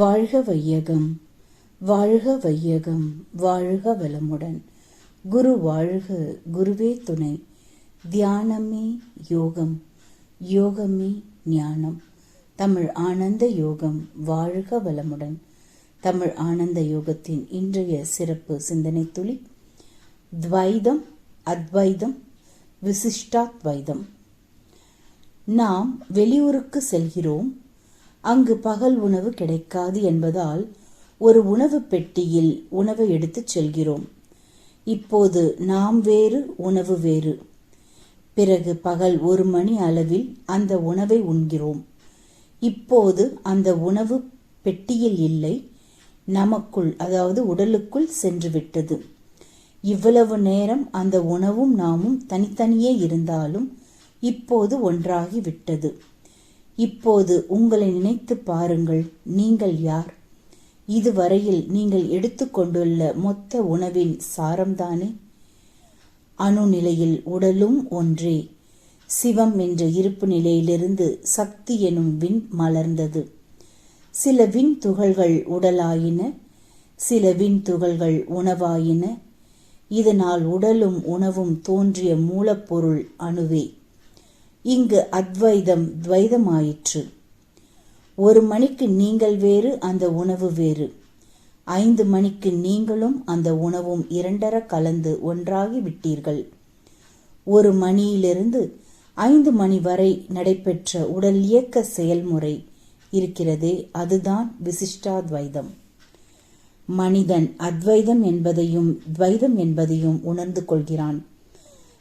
வாழ்க வையகம் வாழ்க வையகம் வாழ்க வளமுடன். குரு வாழ்க குருவே துணை. தியானமே யோகம் யோகமே ஞானம். தமிழ் ஆனந்த யோகம் வாழ்க வளமுடன். தமிழ் ஆனந்த யோகத்தின் இன்றைய சிறப்பு சிந்தனை துளி. துவைதம் அத்வைதம் விசிஷ்டாத்வைதம். நாம் வெளியூருக்கு செல்கிறோம். அங்கு பகல் உணவு கிடைக்காது என்பதால் ஒரு உணவு பெட்டியில் உணவை எடுத்துச் செல்கிறோம். இப்போது நாம் வேறு உணவு வேறு. பிறகு பகல் ஒரு மணி அளவில் அந்த உணவை உண்கிறோம். இப்போது அந்த உணவு பெட்டியில் இல்லை நமக்குள் அதாவது உடலுக்குள் சென்றுவிட்டது. இவ்வளவு நேரம் அந்த உணவும் நாமும் தனித்தனியே இருந்தாலும் இப்போது ஒன்றாகிவிட்டது. இப்போது உங்களை நினைத்து பாருங்கள் நீங்கள் யார்? இதுவரையில் நீங்கள் எடுத்துக்கொண்டுள்ள மொத்த உணவின் சாரம்தானே? அணு நிலையில் உடலும் ஒன்றே. சிவம் என்ற இருப்பு நிலையிலிருந்து சக்தி எனும் விண் மலர்ந்தது. சில விண் துகள்கள் உடலாயின சில விண் துகள்கள் உணவாயின. இதனால் உடலும் உணவும் தோன்றிய மூலப்பொருள் அணுவே. இங்கு அத்வைதம் துவைதமாயிற்று. ஒரு மணிக்கு நீங்கள் வேறு அந்த உணவு வேறு. ஐந்து மணிக்கு நீங்களும் அந்த உணவும் இரண்டர கலந்து ஒன்றாகி விட்டீர்கள். ஒரு மணியிலிருந்து ஐந்து மணி வரை நடைபெற்ற உடல் இயக்க செயல்முறை இருக்கிறதே அதுதான் விசிஷ்டாத்வைதம். மனிதன் அத்வைதம் என்பதையும் துவைதம் என்பதையும் உணர்ந்து கொள்கிறான்.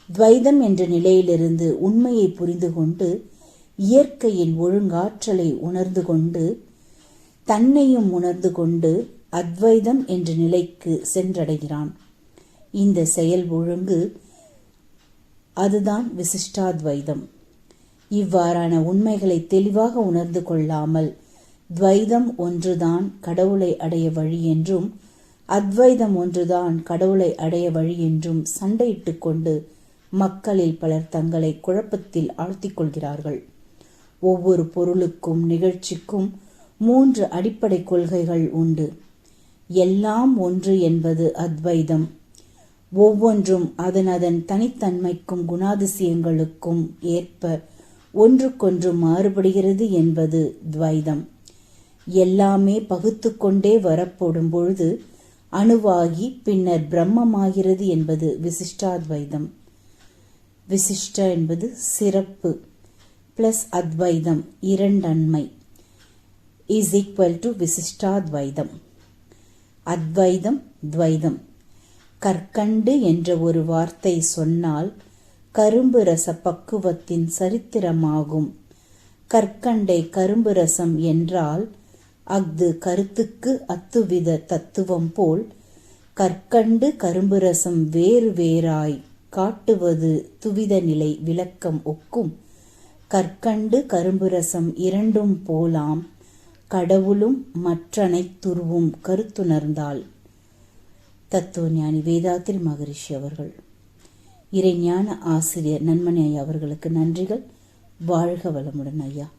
துவைதம் என்ற நிலையிலிருந்து உண்மையை புரிந்து கொண்டு இயற்கையின் ஒழுங்காற்றலை உணர்ந்து கொண்டு தன்னையும் உணர்ந்து கொண்டு அத்வைதம் என்ற நிலைக்கு சென்றடைகிறான். இந்த செயல் ஒழுங்கு அதுதான் விசிஷ்டாத்வைதம். இவ்வாறான உண்மைகளை தெளிவாக உணர்ந்து கொள்ளாமல் துவைதம் ஒன்றுதான் கடவுளை அடைய வழி என்றும் அத்வைதம் ஒன்றுதான் கடவுளை அடைய வழி என்றும் சண்டையிட்டு கொண்டு மக்களில் பலர் தங்களை குழப்பத்தில் ஆழ்த்திக் கொள்கிறார்கள். ஒவ்வொரு பொருளுக்கும் நிகழ்ச்சிக்கும் மூன்று அடிப்படை கொள்கைகள் உண்டு. எல்லாம் ஒன்று என்பது அத்வைதம். ஒவ்வொன்றும் அதன் அதன் தனித்தன்மைக்கும் குணாதிசயங்களுக்கும் ஏற்ப ஒன்றுக்கொன்று மாறுபடுகிறது என்பது துவைதம். எல்லாமே பகுத்து கொண்டே வரப்படும் பொழுது அணுவாகி பின்னர் பிரம்மமாகிறது என்பது விசிஷ்டாத்வைதம். விசிஷ்ட என்பது சிறப்பு. பிளஸ் அத்வைதம் இரண்டன்மை. இஸ் ஈக்குவல் டு விசிஷ்டாத்வைதம். அத்வைதம் துவைதம். கற்கண்டு என்ற ஒரு வார்த்தை சொன்னால் கரும்பு ரச பக்குவத்தின் சரித்திரமாகும். கற்கண்டை கரும்பு ரசம் என்றால் அஃது கருத்துக்கு அத்துவித தத்துவம் போல் கற்கண்டு கரும்பு ரசம் வேறு வேறாய். காட்டுவது துவித நிலை விளக்கம் ஒக்கும். கற்கண்டு கரும்பு ரசம் இரண்டும் போலாம். கடவுளும் மற்றனை துருவும் கருத்துணர்ந்தால் தத்துவஞானி வேதாத்திரி மகரிஷி அவர்கள். இறைஞான ஆசிரியர் நன்மணி ஐயா அவர்களுக்கு நன்றிகள். வாழ்க வளமுடன் ஐயா.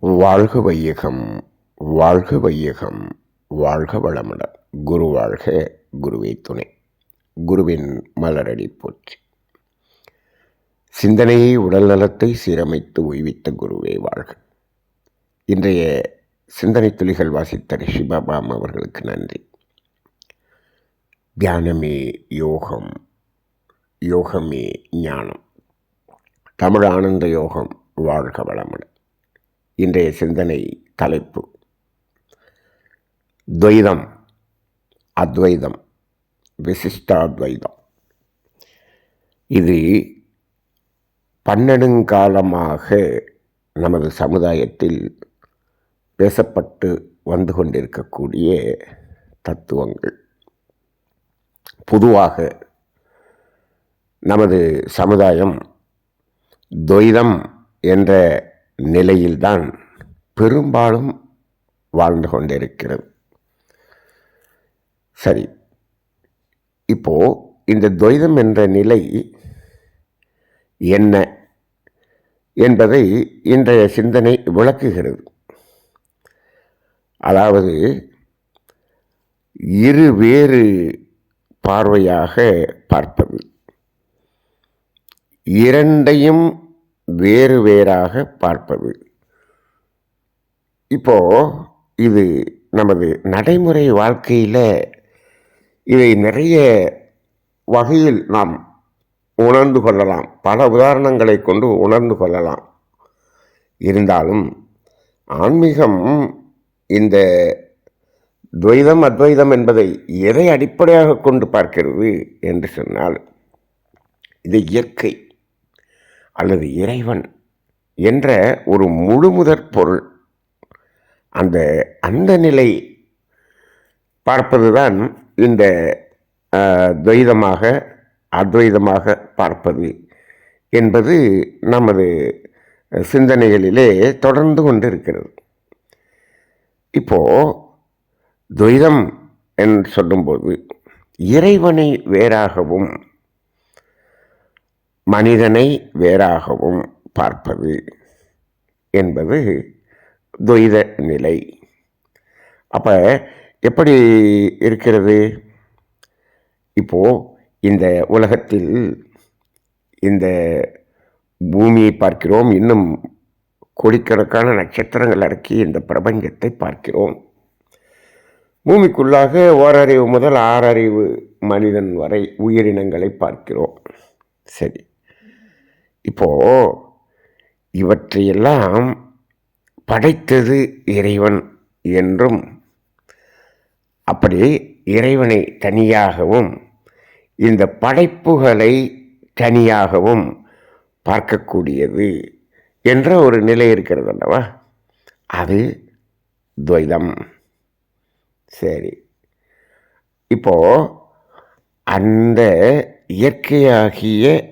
வாழ்க வையகம். வாழ்க வையகம் வாழ்க வளமுடன் குரு வாழ்க குருவே துணை. குருவின் மலரடி போற்றி. சிந்தனையை உடல் நலத்தை சீரமைத்து ஓய்வித்த குருவே வாழ்க. இன்றைய சிந்தனை துளிகள் வாசித்த ரிஷிபாபாம் அவர்களுக்கு நன்றி. தியானமே யோகம் யோகமே ஞானம். தமிழ் ஆனந்த யோகம் வாழ்க வளமுடன். இன்றைய சிந்தனை தலைப்பு துவைதம் அத்வைதம் விசிஷ்டாத்வைதம். இது பன்னெடுங்காலமாக நமது சமுதாயத்தில் பேசப்பட்டு வந்து கொண்டிருக்கக்கூடிய தத்துவங்கள். பொதுவாக நமது சமுதாயம் துவைதம் என்ற நிலையில்தான் பெரும்பாலும் வாழ்ந்து கொண்டிருக்கிறது. சரி. இப்போது இந்த துவைதம் என்ற நிலை என்ன என்பதை இன்றைய சிந்தனை விளக்குகிறது. அதாவது இரு வேறு பார்வையாக பார்ப்பது இரண்டையும் வேறு வேறாக பார்ப்பது. இப்போது இது நமது நடைமுறை வாழ்க்கையில் இதை நிறைய வகையில் நாம் உணர்ந்து கொள்ளலாம். பல உதாரணங்களை கொண்டு உணர்ந்து கொள்ளலாம். இருந்தாலும் ஆன்மீகம் இந்த துவைதம் அத்வைதம் என்பதை எதை அடிப்படையாக கொண்டு பார்க்கிறது என்று சொன்னால் இது இயற்கை அல்லது இறைவன் என்ற ஒரு முழுமுதற் பொருள். அந்த அந்த நிலை பார்ப்பதுதான் இந்த துவைதமாக அத்வைதமாக பார்ப்பது என்பது நமது சிந்தனைகளிலே தொடர்ந்து கொண்டு இருக்கிறது இப்போது துவைதம் என்று சொல்லும்போது இறைவனை வேறாகவும் மனிதனை வேறாகவும் பார்ப்பது என்பது துவைத நிலை. அப்போ எப்படி இருக்கிறது? இப்போது இந்த உலகத்தில் இந்த பூமியை பார்க்கிறோம். இன்னும் கோடிக்கணக்கான நட்சத்திரங்கள் அடக்கி இந்த பிரபஞ்சத்தை பார்க்கிறோம். பூமிக்குள்ளாக ஓரறிவு முதல் ஆறறிவு மனிதன் வரை உயிரினங்களை பார்க்கிறோம். சரி. இப்போ இவற்றையெல்லாம் படைத்தது இறைவன் என்றும் அப்படி இறைவனை தனியாகவும் இந்த படைப்புகளை தனியாகவும் பார்க்கக்கூடியது என்ற ஒரு நிலை இருக்கிறது அல்லவா? அது துவைதம். சரி. இப்போ அந்த இயற்கையாகிய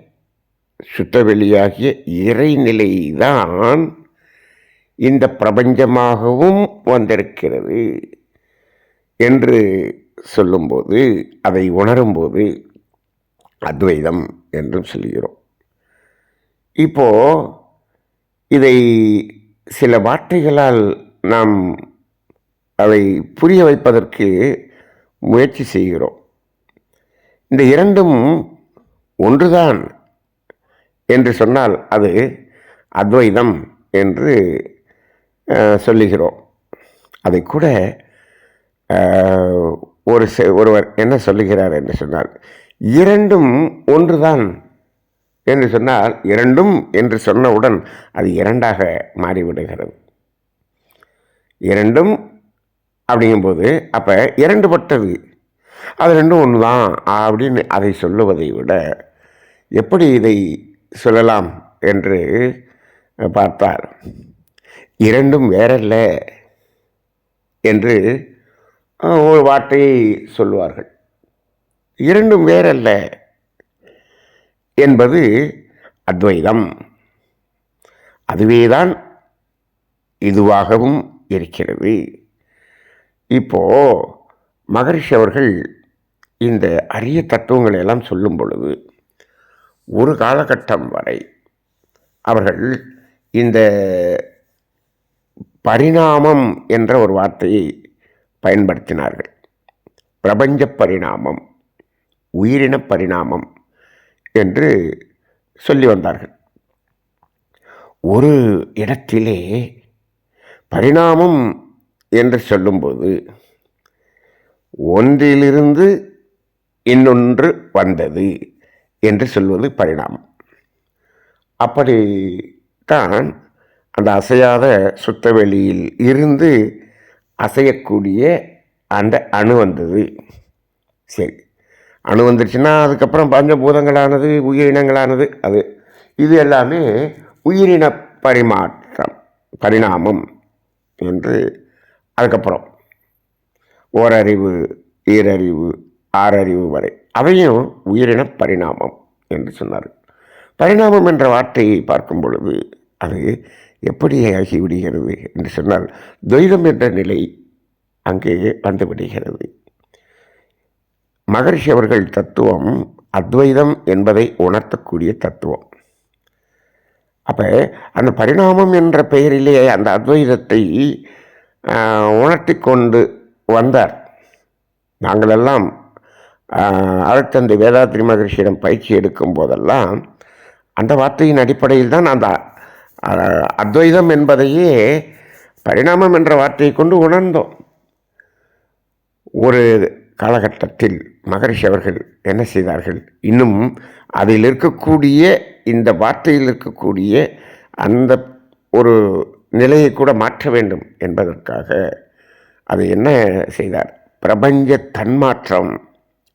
சுத்தவெளியாகிய இறைநிலைதான் இந்த பிரபஞ்சமாகவும் வந்திருக்கிறது. என்று சொல்லும்போது அதை உணரும்போது அத்வைதம் என்றும் சொல்கிறோம். இப்போ இதை சில வார்த்தைகளால் நாம் அதை புரிய வைப்பதற்கு முயற்சி செய்கிறோம். இந்த இரண்டும் ஒன்றுதான் என்று சொன்னால் அது அத்வைதம் என்று சொல்லுகிறோம். அதை கூட ஒரு செ- ஒருவர் என்ன சொல்லுகிறார் என்று சொன்னார் இரண்டும் ஒன்றுதான் என்று சொன்னால் இரண்டும் என்று சொன்னவுடன் அது இரண்டாக மாறிவிடுகிறது. இரண்டும் அப்படிங்கும்போது அப்போ இரண்டுபட்டது அது ரெண்டும் ஒன்று தான் அப்படின்னு அதை சொல்லுவதை விட எப்படி இதை சொல்லலாம் என்று பார்த்தார். இரண்டும் வேறல்ல என்று ஒரு வார்த்தையை சொல்லுவார்கள். இரண்டும் வேறல்ல என்பது அத்வைதம். அதுவேதான் இதுவாகவும் இருக்கிறது. இப்போ மகரிஷி அவர்கள் இந்த அரிய தத்துவங்களை எல்லாம் சொல்லும் பொழுது ஒரு காலகட்டம் வரை அவர்கள் இந்த பரிணாமம் என்ற ஒரு வார்த்தையை பயன்படுத்தினார்கள். பிரபஞ்ச பரிணாமம் உயிரின பரிணாமம் என்று சொல்லி வந்தார்கள். ஒரு இடத்திலே பரிணாமம் என்று சொல்லும்போது ஒன்றிலிருந்து இன்னொன்று வந்தது என்று சொல்வது பரிணாமம். அப்படித்தான் அந்த அசையாத சுத்தவெளியில் இருந்து அசையக்கூடிய அந்த அணு வந்தது. சரி. அணு வந்துருச்சுன்னா அதுக்கப்புறம் பஞ்சபூதங்களானது உயிரினங்களானது அது. இது எல்லாமே உயிரின பரிமாற்றம் பரிணாமம் என்று அதுக்கப்புறம். ஓரறிவு ஈரறிவு ஆறறிவு வரை. அவையும் உயிரின பரிணாமம் என்று சொன்னார் பரிணாமம் என்ற வார்த்தையை பார்க்கும் பொழுது அது எப்படி ஆகிவிடுகிறது என்று சொன்னால் துவைதம் என்ற நிலை அங்கே வந்துவிடுகிறது. மகரிஷி அவர்கள் தத்துவம் அத்வைதம் என்பதை உணர்த்தக்கூடிய தத்துவம். அப்போ அந்த பரிணாமம் என்ற பெயரிலே அந்த அத்வைதத்தை உணர்த்தி கொண்டு வந்தார். நாங்களெல்லாம் அழுத்தந்தை வேதாத்ரி மகர்ஷியிடம் பயிற்சி எடுக்கும் போதெல்லாம் அந்த வார்த்தையின் அடிப்படையில் தான் அந்த அத்வைதம் என்பதையே பரிணாமம் என்ற வார்த்தையை கொண்டு உணர்ந்தோம். ஒரு காலகட்டத்தில் மகரிஷி அவர்கள் என்ன செய்தார்கள்? இன்னும் அதில் இருக்கக்கூடிய இந்த வார்த்தையில் இருக்கக்கூடிய அந்த ஒரு நிலையை கூட மாற்ற வேண்டும் என்பதற்காக அது என்ன செய்தார்? பிரபஞ்ச தன்மாற்றம்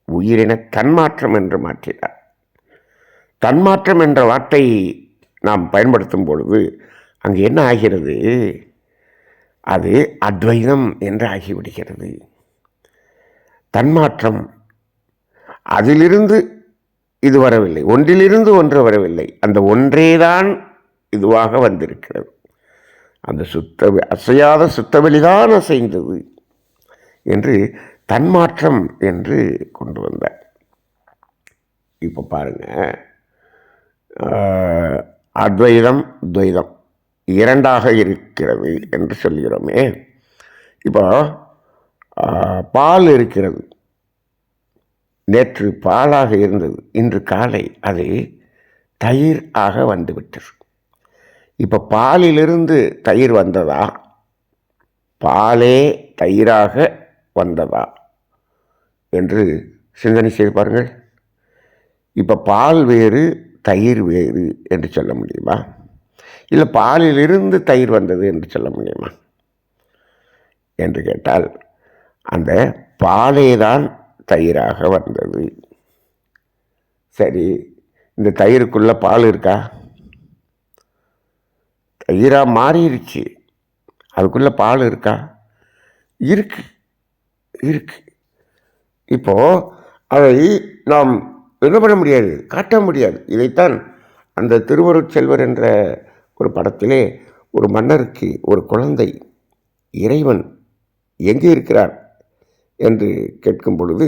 உயிரின தன்மாற்றம் என்று மாற்றினார். தன்மாற்றம் என்ற வார்த்தை நாம் பயன்படுத்தும் பொழுது அங்கு என்ன ஆகிறது? அது அத்வைதம் என்று ஆகிவிடுகிறது. தன்மாற்றம். அதிலிருந்து இது வரவில்லை. ஒன்றிலிருந்து ஒன்று வரவில்லை. அந்த ஒன்றேதான் இதுவாக வந்திருக்கிறது. அந்த சுத்த அசையாத சுத்தவெளிதான் அசைந்தது என்று தன்மாற்றம் என்று கொண்டு வந்தார். இப்போ பாருங்க அத்வைதம் துவைதம். இரண்டாக இருக்கிறது என்று சொல்கிறோமே. இப்போ பால் இருக்கிறது. நேற்று பாலாக இருந்தது. இன்று காலை அது தயிர் ஆக வந்துவிட்டது. இப்போ பாலிலிருந்து தயிர் வந்ததா? பாலே தயிராக வந்ததா? என்று சிந்தனை செய்து பாருங்கள். இப்போ பால் வேறு தயிர் வேறு என்று சொல்ல முடியுமா? இல்லை பாலிலிருந்து தயிர் வந்தது என்று சொல்ல முடியுமா? என்று கேட்டால் அந்த பாலே தான் தயிராக வந்தது. சரி இந்த தயிருக்குள்ளே பால் இருக்கா? தயிராக மாறிடுச்சு அதுக்குள்ளே பால் இருக்கா? இருக்கு இருக்கு. இப்போது அதை நாம் என்ன பண்ண முடியாது? காட்ட முடியாது. இதைத்தான் அந்த திருவருட் செல்வர் என்ற ஒரு படத்திலே ஒரு மன்னருக்கு ஒரு குழந்தை இறைவன் எங்கே இருக்கிறார் என்று கேட்கும் பொழுது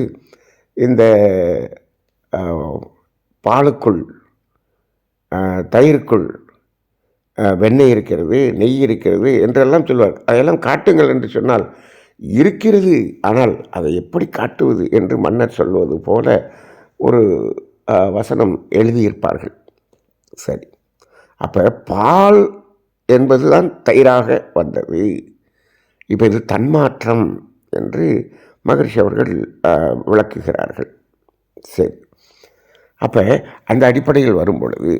இந்த பாலுக்குள் தயிருக்குள் வெண்ணெய் இருக்கிறது நெய் இருக்கிறது என்றெல்லாம் சொல்வார். அதையெல்லாம் காட்டுங்கள் என்று சொன்னால் இருக்கிறது. ஆனால் அதை எப்படி காட்டுவது என்று மன்னர் சொல்வது போல ஒரு வசனம் எழுதியிருப்பார்கள். சரி. அப்போ பால் என்பதுதான் தயிராக வந்தது. இப்போ இது தன்மாற்றம் என்று மகரிஷி அவர்கள் விளக்குகிறார்கள். சரி. அப்போ அந்த அடிப்படையில் வரும் பொழுது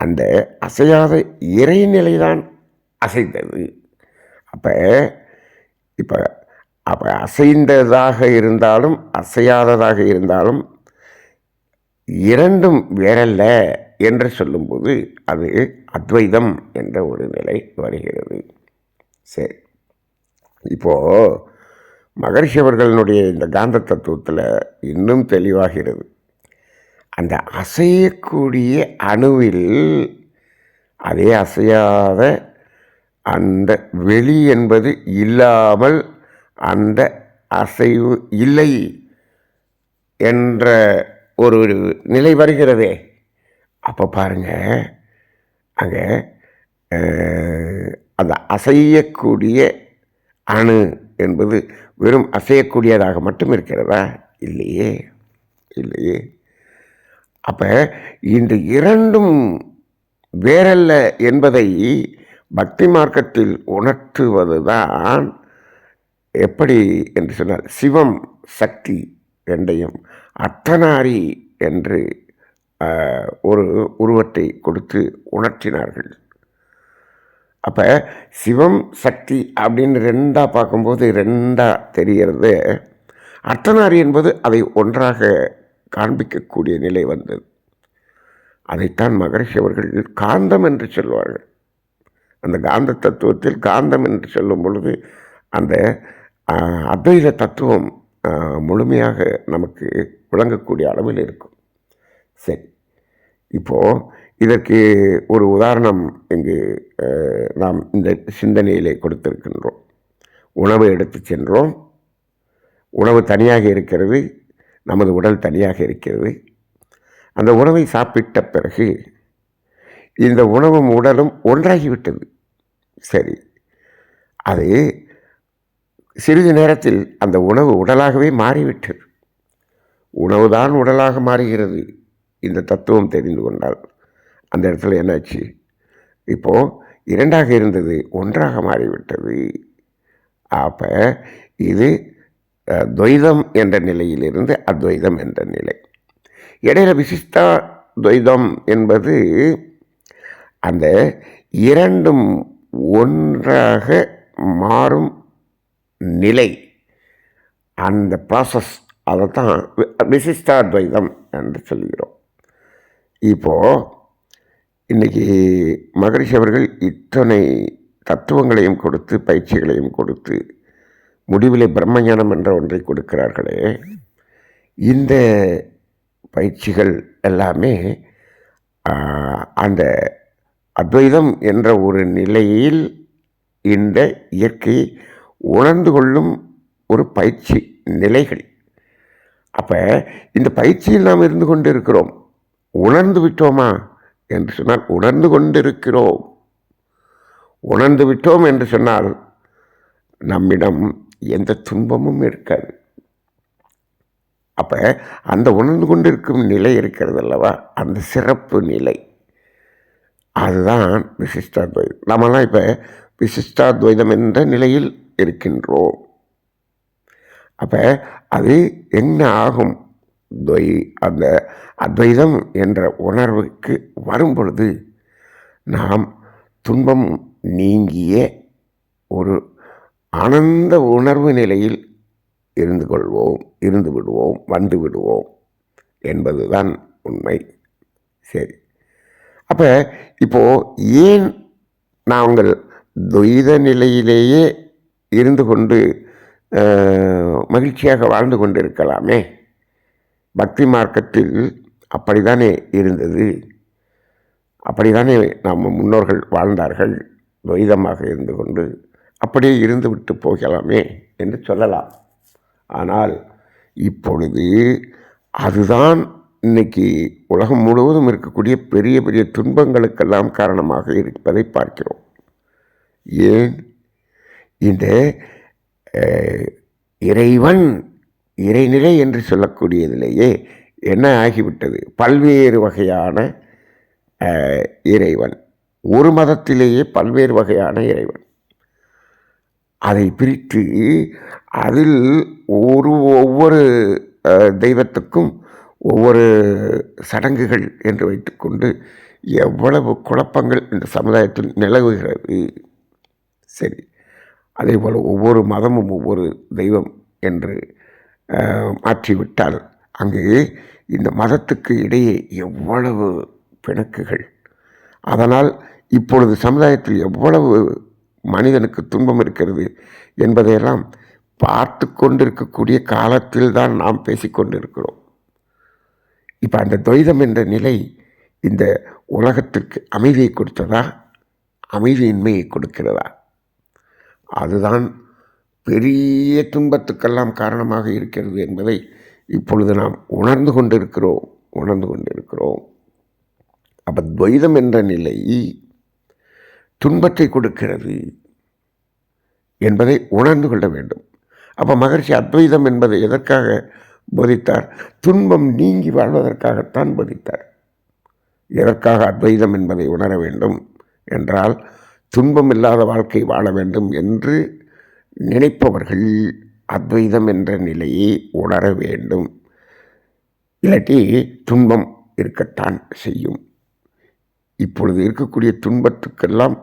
அந்த அசையாத இறைநிலை தான் அசைந்தது. அப்போ இப்போ அப்போ அசைந்ததாக இருந்தாலும் அசையாததாக இருந்தாலும் இரண்டும் வேறல்ல என்று சொல்லும்போது அது அத்வைதம் என்ற ஒரு நிலை வருகிறது. சரி. இப்போது மகர்ஷி அவர்களுடைய இந்த காந்த தத்துவத்தில் இன்னும் தெளிவாகிறது. அந்த அசையக்கூடிய அணுவில் அதே அசையாத அந்த வெளி என்பது இல்லாமல் அந்த அசைவு இல்லை என்ற ஒரு நிலை வருகிறதே. அப்போ பாருங்க. அங்கே அந்த அசையக்கூடிய அணு என்பது வெறும் அசையக்கூடியதாக மட்டும் இருக்கிறதா? இல்லையே. இல்லையே. அப்போ இந்த இரண்டும் வேறல்ல என்பதை பக்தி மார்க்கத்தில் உணர்த்துவது தான் எப்படி என்று சொன்னால் சிவம் சக்தி ரெண்டையும் அர்த்தநாரி என்று ஒரு உருவத்தை கொடுத்து உணர்த்தினார்கள். அப்போ சிவம் சக்தி அப்படின்னு ரெண்டாக பார்க்கும்போது ரெண்டாக தெரிகிறது. அர்த்தநாரி என்பது அதை ஒன்றாக காண்பிக்கக்கூடிய நிலை வந்தது. அதைத்தான் மகரிஷி அவர்கள் காந்தம் என்று சொல்வார்கள். அந்த காந்த தத்துவத்தில் காந்தம் என்று சொல்லும் பொழுது அந்த அத்வைத தத்துவம் முழுமையாக நமக்கு விளங்கக்கூடிய அளவில் இருக்கும். சரி. இப்போது இதற்கு ஒரு உதாரணம் இங்கு நாம் இந்த சிந்தனையிலே கொடுத்திருக்கின்றோம். உணவு எடுத்து சென்றோம். உணவு தனியாக இருக்கிறது. நமது உடல் தனியாக இருக்கிறது. அந்த உணவை சாப்பிட்ட பிறகு இந்த உணவும் உடலும் ஒன்றாகிவிட்டது. சரி. அது சிறிது நேரத்தில் அந்த உணவு உடலாகவே மாறிவிட்டது. உணவுதான் உடலாக மாறுகிறது. இந்த தத்துவம் தெரிந்து கொண்டால் அந்த இடத்துல என்னாச்சு? இப்போது இரண்டாக இருந்தது ஒன்றாக மாறிவிட்டது. அப்போ இது துவைதம் என்ற நிலையிலிருந்து அத்வைதம் என்ற நிலை. இடையில விசிஷ்டா துவைதம் என்பது அந்த இரண்டும் ஒன்றாக மாறும் நிலை. அந்த ப்ராசஸ் அதை தான் விசிஷ்டாத்வைதம் என்று சொல்கிறோம் இப்போது இன்றைக்கி மகரிஷி அவர்கள் இத்தனை தத்துவங்களையும் கொடுத்து பயிற்சிகளையும் கொடுத்து முடிவிலே பிரம்மஞானம் என்ற ஒன்றை கொடுக்கிறார்களே இந்த பயிற்சிகள் எல்லாமே அந்த அத்வைதம் என்ற ஒரு நிலையில் இந்த இயற்கையை உணர்ந்து கொள்ளும் ஒரு பயிற்சி நிலைகள். அப்போ இந்த பயிற்சியில் நாம் இருந்து கொண்டு இருக்கிறோம் உணர்ந்து விட்டோமா என்று சொன்னால் உணர்ந்து கொண்டிருக்கிறோம். உணர்ந்து விட்டோம் என்று சொன்னால் நம்மிடம் எந்த துன்பமும் இருக்காது. அப்போ அந்த உணர்ந்து கொண்டிருக்கும் நிலை இருக்கிறது அல்லவா? அந்த சிறப்பு நிலை. அதுதான் விசிஷ்டாத்வைதம். நம்மலாம் இப்போ விசிஷ்டாத்வைதம் என்ற நிலையில் இருக்கின்றோம். அப்போ அது என்ன ஆகும்? துவை அந்த அத்வைதம் என்ற உணர்வுக்கு வரும் பொழுது நாம் துன்பம் நீங்கிய ஒரு ஆனந்த உணர்வு நிலையில் இருந்து கொள்வோம் இருந்து விடுவோம் வந்து விடுவோம் என்பதுதான் உண்மை. சரி. அப்போ இப்போது ஏன் நாங்கள் துவைத நிலையிலேயே இருந்து கொண்டு மகிழ்ச்சியாக வாழ்ந்து கொண்டு இருக்கலாமே பக்தி மார்க்கத்தில் அப்படித்தானே இருந்தது. அப்படித்தானே நம்ம முன்னோர்கள் வாழ்ந்தார்கள் துவைதமாக இருந்து கொண்டு அப்படியே இருந்து விட்டு போகலாமே என்று சொல்லலாம். ஆனால் இப்பொழுது அதுதான் இன்னைக்கு உலகம் முழுவதும் இருக்கக்கூடிய பெரிய பெரிய துன்பங்களுக்கெல்லாம் காரணமாக இருப்பதை பார்க்கிறோம். ஏன்? இந்த இறைவன் இறைநிலை என்று சொல்லக்கூடியதிலேயே என்ன ஆகிவிட்டது? பல்வேறு வகையான இறைவன். ஒரு மதத்திலேயே பல்வேறு வகையான இறைவன். அதை பிரித்து அதில் ஒரு ஒவ்வொரு தெய்வத்துக்கும் ஒவ்வொரு சடங்குகள் என்று வைத்துக்கொண்டு எவ்வளவு குழப்பங்கள் இந்த சமுதாயத்தில் நிலவுகிறது. சரி. அதே போல் ஒவ்வொரு மதமும் ஒவ்வொரு தெய்வம் என்று மாற்றிவிட்டால் அங்கே இந்த மதத்துக்கு இடையே எவ்வளவு பிணக்குகள். அதனால் இப்பொழுது சமுதாயத்தில் எவ்வளவு மனிதனுக்கு துன்பம் இருக்கிறது என்பதையெல்லாம் பார்த்து கொண்டிருக்கக்கூடிய காலத்தில் தான் நாம் பேசிக்கொண்டிருக்கிறோம் இப்போ அந்த துவைதம் என்ற நிலை இந்த உலகத்திற்கு அமைதியை கொடுத்ததா? அமைதியின்மையை கொடுக்கிறதா? அதுதான் பெரிய துன்பத்துக்கெல்லாம் காரணமாக இருக்கிறது என்பதை இப்பொழுது நாம் உணர்ந்து கொண்டிருக்கிறோம் உணர்ந்து கொண்டிருக்கிறோம். அப்போ துவைதம் என்ற நிலை துன்பத்தை கொடுக்கிறது என்பதை உணர்ந்து கொள்ள வேண்டும். அப்போ மகர்ஷி அத்வைதம் என்பதை எதற்காக போதித்தார்? துன்பம் நீங்கி வாழ்வதற்காகத்தான் போதித்தார். எதற்காக அத்வைதம் என்பதை உணர வேண்டும் என்றால் துன்பம் இல்லாத வாழ்க்கை வாழ வேண்டும் என்று நினைப்பவர்கள் அத்வைதம் என்ற நிலையை உணர வேண்டும். இல்லாட்டி துன்பம் இருக்கத்தான் செய்யும். இப்பொழுது இருக்கக்கூடிய துன்பத்துக்கெல்லாம்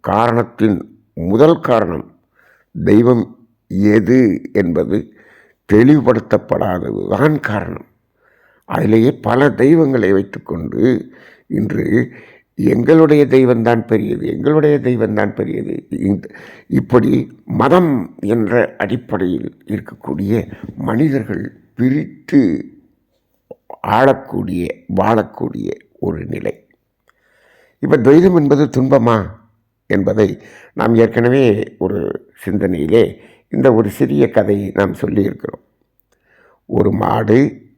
காரணத்தின் முதல் காரணம் தெய்வம் எது என்பது தெளிவுபடுத்தப்படாதது தான் காரணம். அதிலேயே பல தெய்வங்களை வைத்துக்கொண்டு இன்று எங்களுடைய தெய்வம்தான் பெரியது எங்களுடைய தெய்வம்தான் பெரியது. இப்படி மதம் என்ற அடிப்படையில் இருக்கக்கூடிய மனிதர்கள் பிரித்து ஆளக்கூடிய வாழக்கூடிய ஒரு நிலை. இப்போ துவைதம் என்பது துன்பமா என்பதை நாம் ஏற்கனவே ஒரு சிந்தனையிலே இந்த ஒரு சிறிய கதையை நாம் சொல்லியிருக்கிறோம். ஒரு மாடு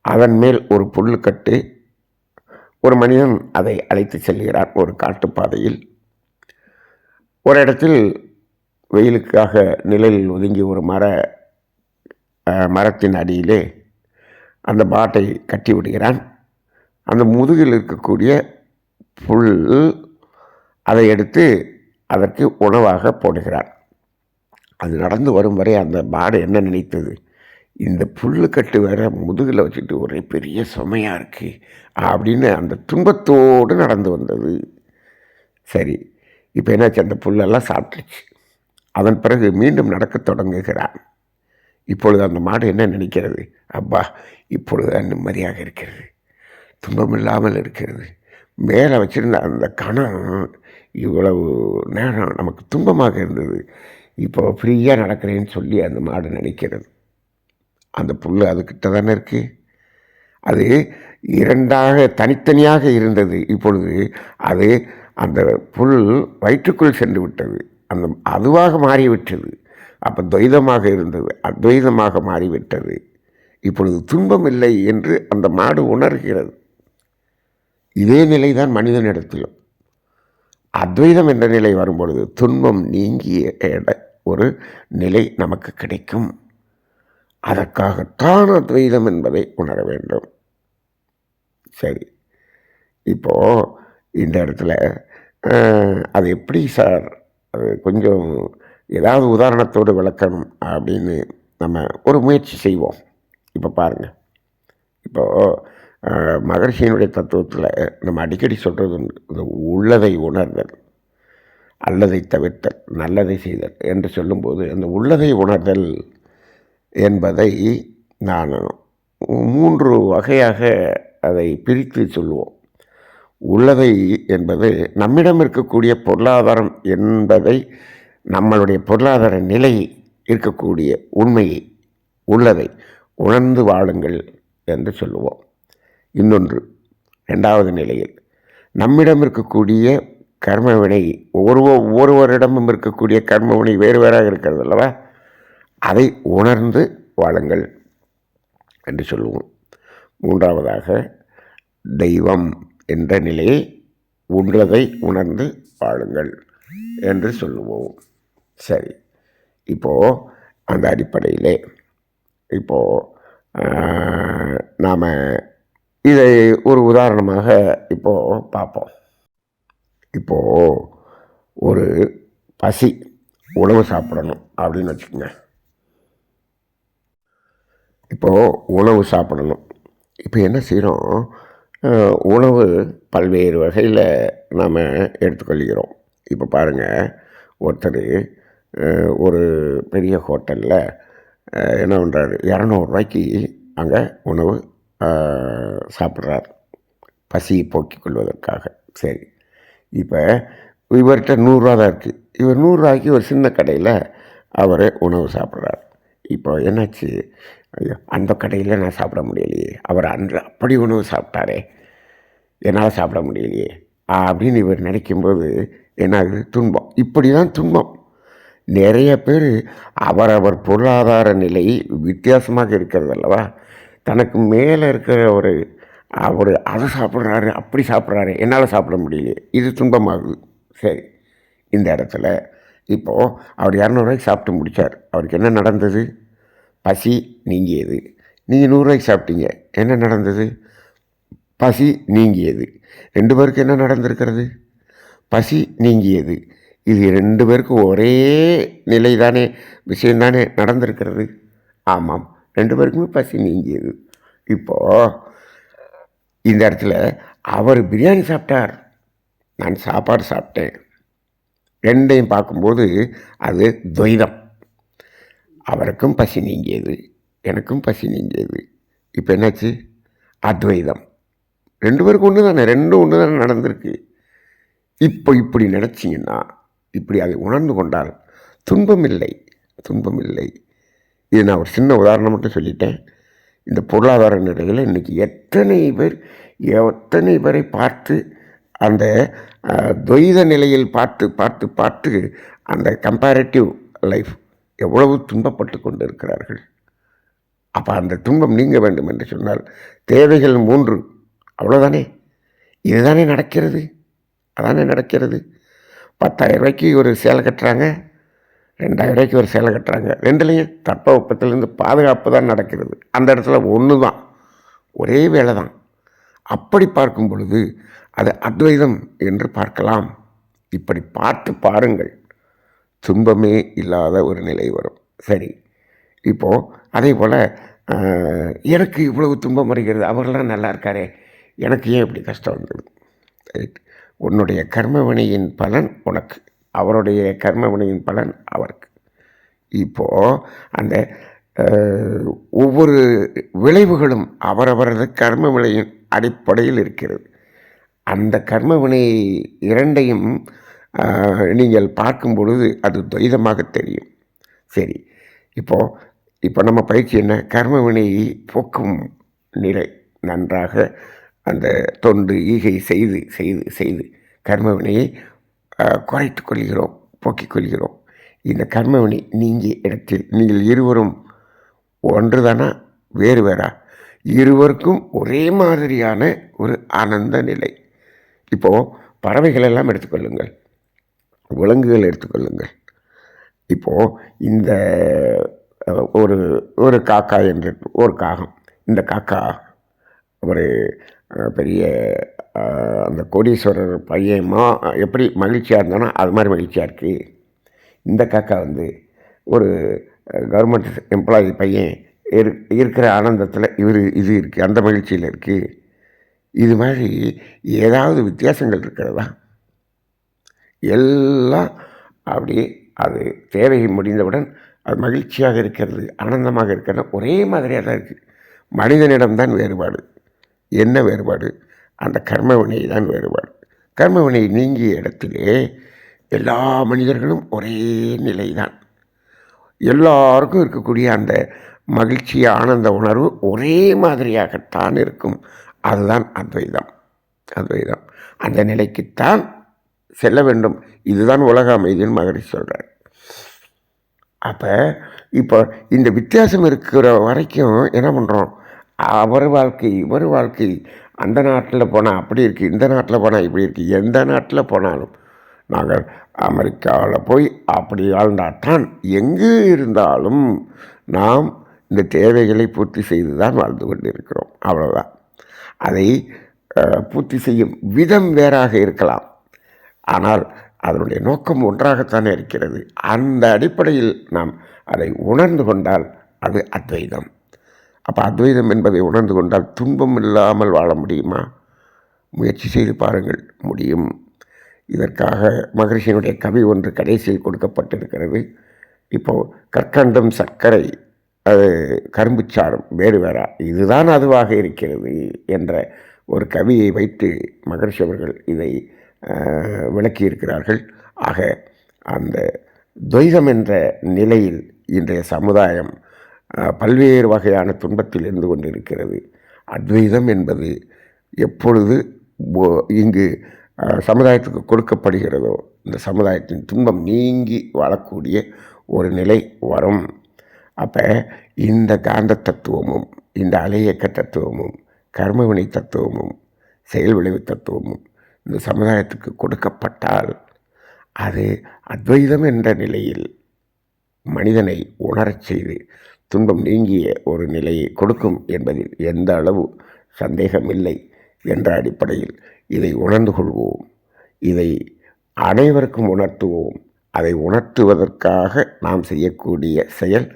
அதன் மேல் ஒரு புல்லுக்கட்டு ஒரு மனிதன் அதை அழைத்து செல்கிறான் ஒரு காட்டுப்பாதையில். ஒரு இடத்தில் வெயிலுக்காக நிழலில் ஒதுங்கி ஒரு மர மரத்தின் அடியிலே அந்த பாட்டை கட்டி விடுகிறான் அந்த முதுகில் இருக்கக்கூடிய புல் அதை எடுத்து அதற்கு உணவாக போடுகிறான். அது நடந்து வரும் வரை அந்த பாடு என்ன நினைத்தது? இந்த புல்லுக்கட்டு வேற முதுகில் வச்சுட்டு ஒரே பெரிய சுமையாக இருக்குது அப்படின்னு அந்த துன்பத்தோடு நடந்து வந்தது. சரி இப்போ என்னாச்சு? அந்த புல்லெல்லாம் சாப்பிட்டுச்சு அதன் பிறகு மீண்டும் நடக்கத் தொடங்குகிறான். இப்பொழுது அந்த மாடு என்ன நினைக்கிறது? அப்பா இப்பொழுது நிம்மதியாக இருக்கிறது. துன்பம் இல்லாமல் இருக்கிறது. மேலே வச்சுருந்த அந்த கணம் இவ்வளவு நேரம் நமக்கு துன்பமாக இருந்தது. இப்போ ஃப்ரீயாக நடக்கிறேன்னு சொல்லி அந்த மாடு நினைக்கிறது. அந்த புல் அதுக்கிட்ட தானே இருக்குது அது இரண்டாக தனித்தனியாக இருந்தது. இப்பொழுது அது அந்த புல் வயிற்றுக்குள் சென்று விட்டது. அந்த அதுவாக மாறிவிட்டது. அப்போ துவைதமாக இருந்தது. அத்வைதமாக மாறிவிட்டது. இப்பொழுது துன்பம் இல்லை என்று அந்த மாடு உணர்கிறது. இதே நிலை தான் மனிதனிடத்திலும். அத்வைதம் என்ற நிலை வரும்பொழுது துன்பம் நீங்கிய ஒரு நிலை நமக்கு கிடைக்கும். அதற்காகத்தான் அத்வைதம் என்பதை உணர வேண்டும். சரி. இப்போது இந்த இடத்துல அது எப்படி சார்? அது கொஞ்சம் ஏதாவது உதாரணத்தோடு விளக்கணும் அப்படின்னு நம்ம ஒரு முயற்சி செய்வோம். இப்போ பாருங்கள் இப்போது மகர்ஷியினுடைய தத்துவத்தில் நம்ம அடிக்கடி சொல்கிறது இந்த உள்ளதை உணர்தல் அல்லதை தவிர்த்தல் நல்லதை செய்தல் என்று சொல்லும்போது அந்த உள்ளதை உணர்தல் என்பதை நான் மூன்று வகையாக அதை பிரித்து சொல்லுவோம். உள்ளதை என்பது நம்மிடம் இருக்கக்கூடிய பொருளாதாரம் என்பதை நம்மளுடைய பொருளாதார நிலை இருக்கக்கூடிய உண்மையை உள்ளதை உணர்ந்து வாழுங்கள் என்று சொல்லுவோம். இன்னொன்று ரெண்டாவது நிலையில் நம்மிடம் இருக்கக்கூடிய கர்மவினை ஒவ்வொரு ஒவ்வொருவரிடமும் இருக்கக்கூடிய கர்மவினை வேறு வேறாக இருக்கிறது அல்லவா? அதை உணர்ந்து வாழுங்கள் என்று சொல்லுவோம். மூன்றாவதாக தெய்வம் என்ற நிலையை உள்ளதை உணர்ந்து வாழுங்கள் என்று சொல்லுவோம். சரி இப்போது அந்த அடிப்படையிலே இப்போது நாம் இதை ஒரு உதாரணமாக இப்போது பார்ப்போம். இப்போது ஒரு பசி உணவு சாப்பிடணும் அப்படின்னு வச்சுக்கோங்க. இப்போது உணவு சாப்பிடணும். இப்போ என்ன செய்கிறோம் உணவு பல்வேறு வகையில் நாம் எடுத்துக்கொள்கிறோம். இப்போ பாருங்கள் ஒருத்தர் ஒரு பெரிய ஹோட்டலில் என்ன பண்ணுறாரு இரநூறுவாய்க்கு அங்கே உணவு சாப்பிட்றார். பசியை போக்கிக் கொள்வதற்காக. சரி. இப்போ இவர்கிட்ட நூறுரூவா தான் இருக்குது இவர் நூறுரூவாய்க்கு ஒரு சின்ன கடையில் அவர் உணவு சாப்பிட்றார். இப்போ என்னாச்சு? ஐயோ அந்த கடையில் நான் சாப்பிட முடியலையே. அவர் அன்று அப்படி உணவு சாப்பிட்டாரே. என்னால் சாப்பிட முடியலையே. அப்படின்னு இவர் நினைக்கும்போது என்னாகுது துன்பம். இப்படி தான் துன்பம். நிறைய பேர் அவரவர் பொருளாதார நிலை வித்தியாசமாக இருக்கிறது அல்லவா? தனக்கு மேலே இருக்கிற ஒரு அவர் அதை சாப்பிட்றாரு அப்படி சாப்பிட்றாரு என்னால் சாப்பிட முடியலையே. இது துன்பமாகுது. சரி இந்த இடத்துல. இப்போது அவர் இரநூறுவாய்க்கு சாப்பிட்டு முடித்தார் அவருக்கு என்ன நடந்தது? பசி நீங்கியது. நீங்கள் நூறுரூவாய்க்கு சாப்பிட்டீங்க. என்ன நடந்தது? பசி நீங்கியது. ரெண்டு பேருக்கு என்ன நடந்திருக்கிறது? பசி நீங்கியது. இது ரெண்டு பேருக்கும் ஒரே நிலை தானே விஷயந்தானே நடந்திருக்கிறது? ஆமாம். ரெண்டு பேருக்குமே பசி நீங்கியது. இப்போது இந்த இடத்துல அவர் பிரியாணி சாப்பிட்டார். நான் சாப்பாடு சாப்பிட்டேன். ரெண்டையும் பார்க்கும்போது அது துவைதம். அவருக்கும் பசி நீங்கியது எனக்கும் பசி நீங்கியது. இப்போ என்னாச்சு? அத்வைதம். ரெண்டு பேருக்கும் ஒன்று தானே ரெண்டும் ஒன்று தானே நடந்திருக்கு. இப்போ இப்படி நினச்சிங்கன்னா இப்படி அதை உணர்ந்து கொண்டால் துன்பம் இல்லை துன்பம் இல்லை இது நான் ஒரு சின்ன உதாரணம் மட்டும் சொல்லிட்டேன். இந்த பொருளாதார நிலையில் இன்றைக்கி எத்தனை பேர் எத்தனை பேரை பார்த்து அந்த துவைத நிலையில் பார்த்து பார்த்து பார்த்து அந்த கம்பேரிட்டிவ் லைஃப் எவ்வளவு துன்பப்பட்டு கொண்டு இருக்கிறார்கள் அப்போ அந்த துன்பம் நீங்க வேண்டும் என்று சொன்னால் தேவைகள் மூன்று. அவ்வளோதானே இதுதானே நடக்கிறது? அதானே நடக்கிறது? பத்தாயிரம் ரூபாய்க்கு ஒரு சேலை கட்டுறாங்க. ரெண்டாயிரம் ரூபாய்க்கு ஒரு சேலை கட்டுறாங்க. ரெண்டுலேயும் தட்பவெப்பத்திலேருந்து பாதுகாப்பு தான் நடக்கிறது. அந்த இடத்துல ஒன்று தான் ஒரே வேலை தான் அப்படி பார்க்கும் பொழுது அது அத்வைதம் என்று பார்க்கலாம். இப்படி பார்த்து பாருங்கள். துன்பமே இல்லாத ஒரு நிலை வரும். சரி. இப்போது அதே போல் எனக்கு இவ்வளவு துன்பம் வருகிறது அவர்லாம் நல்லா இருக்காரே எனக்கு ஏன் இப்படி கஷ்டம் வந்தது? ரைட் உன்னுடைய கர்மவினையின் பலன் உனக்கு. அவருடைய கர்மவினையின் பலன் அவருக்கு. இப்போது அந்த ஒவ்வொரு விளைவுகளும் அவரவரது கர்ம வினையின் அடிப்படையில் இருக்கிறது. அந்த கர்மவினை இரண்டையும் நீங்கள் பார்க்கும் பொழுது அது துவைதமாக தெரியும். சரி இப்போது இப்போ நம்ம பயிற்சி என்ன? கர்மவினையை போக்கும் நிலை நன்றாக அந்த தொண்டு ஈகை செய்து செய்து செய்து கர்மவினையை குறைத்து கொள்கிறோம் போக்கிக் கொள்கிறோம். இந்த கர்மவினை நீங்கிய இடத்தில் நீங்கள் இருவரும் ஒன்றுதானா? வேறு வேறா? இருவருக்கும் ஒரே மாதிரியான ஒரு ஆனந்த நிலை. இப்போது பறவைகளெல்லாம் எடுத்துக்கொள்ளுங்கள் விலங்குகள் எடுத்துக்கொள்ளுங்கள். இப்போது இந்த ஒரு ஒரு காக்கா என்று ஒரு காகம் இந்த காக்கா ஒரு பெரிய அந்த கோடீஸ்வரர் பையமா எப்படி மகிழ்ச்சியாக இருந்தானோ அது மாதிரி மகிழ்ச்சியாக இருக்குது இந்த காக்கா வந்து ஒரு கவர்மெண்ட் எம்ப்ளாயி பையன் இரு இருக்கிற ஆனந்தத்தில் இவர் இது இருக்குது அந்த மகிழ்ச்சியில் இருக்குது இது மாதிரி ஏதாவது வித்தியாசங்கள் இருக்கிறதா? எல்லாம் அப்படியே அது தேவை முடிந்தவுடன் அது மகிழ்ச்சியாக இருக்கிறது ஆனந்தமாக இருக்கிறது. ஒரே மாதிரியாக தான் இருக்குது மனிதனிடம்தான் வேறுபாடு. என்ன வேறுபாடு? அந்த கர்மவினை தான் வேறுபாடு. கர்மவினை நீங்கிய இடத்திலே எல்லா மனிதர்களும் ஒரே நிலை தான் எல்லாருக்கும் இருக்கக்கூடிய அந்த மகிழ்ச்சி ஆனந்த உணர்வு ஒரே மாதிரியாகத்தான் இருக்கும். அதுதான் அத்வைதம். அத்வைதம். அந்த நிலைக்குத்தான் செல்ல வேண்டும். இதுதான் உலக அமைதின்னு மகரிஷி சொல்கிறார் அப்போ இப்போ இந்த வித்தியாசம் இருக்கிற வரைக்கும் என்ன பண்ணுறோம் அவர் வாழ்க்கை இவர் வாழ்க்கை. அந்த நாட்டில் போனால் அப்படி இருக்குது இந்த நாட்டில் போனால் இப்படி இருக்குது எந்த நாட்டில் போனாலும். நாங்கள் அமெரிக்காவில் போய் அப்படி வாழ்ந்தால்தான் எங்கு இருந்தாலும் நாம் இந்த தேவைகளை பூர்த்தி செய்து தான் வாழ்ந்து கொண்டிருக்கிறோம். அவ்வளோதான் அதை பூர்த்தி செய்யும் விதம் வேறாக இருக்கலாம். ஆனால் அதனுடைய நோக்கம் ஒன்றாகத்தானே இருக்கிறது. அந்த அடிப்படையில் நாம் அதை உணர்ந்து கொண்டால் அது அத்வைதம். அப்போ அத்வைதம் என்பதை உணர்ந்து கொண்டால் துன்பம் இல்லாமல் வாழ முடியுமா? முயற்சி செய்து பாருங்கள் முடியும். இதற்காக மகரிஷியினுடைய கவி ஒன்று கடைசியில் கொடுக்கப்பட்டிருக்கிறது. இப்போது கற்கண்டம் சர்க்கரை அது கரும்புச்சாரம் வேறு வேறா இதுதான் அதுவாக இருக்கிறது என்ற ஒரு கவியை வைத்து மகரிஷி அவர்கள் இதை விளக்கியிருக்கிறார்கள். ஆக அந்த துவைதம் என்ற நிலையில் இன்றைய சமுதாயம் பல்வேறு வகையான துன்பத்தில் இருந்து கொண்டிருக்கிறது. அத்வைதம் என்பது எப்பொழுது இங்கு சமுதாயத்துக்கு கொடுக்கப்படுகிறதோ இந்த சமுதாயத்தின் துன்பம் நீங்கி வாழக்கூடிய ஒரு நிலை வரும். அப்போ இந்த காந்த தத்துவமும் இந்த அலையக்க தத்துவமும் கர்மவினை தத்துவமும் செயல் விளைவு தத்துவமும் இந்த சமுதாயத்துக்கு கொடுக்கப்பட்டால் அது அத்வைதம் என்ற நிலையில் மனிதனை உணரச் செய்து துன்பம் நீங்கிய ஒரு நிலையை கொடுக்கும் என்பதில் எந்த அளவு சந்தேகமில்லை என்ற அடிப்படையில் இதை உணர்ந்து கொள்வோம். இதை அனைவருக்கும் உணர்த்துவோம். அதை உணர்த்துவதற்காக நாம் செய்யக்கூடிய செயல்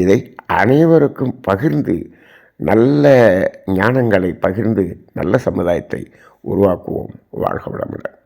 இதை அனைவருக்கும் பகிர்ந்து நல்ல ஞானங்களை பகிர்ந்து நல்ல சமுதாயத்தை உருவாக்குவோம். வாழ்க வளமுடன்.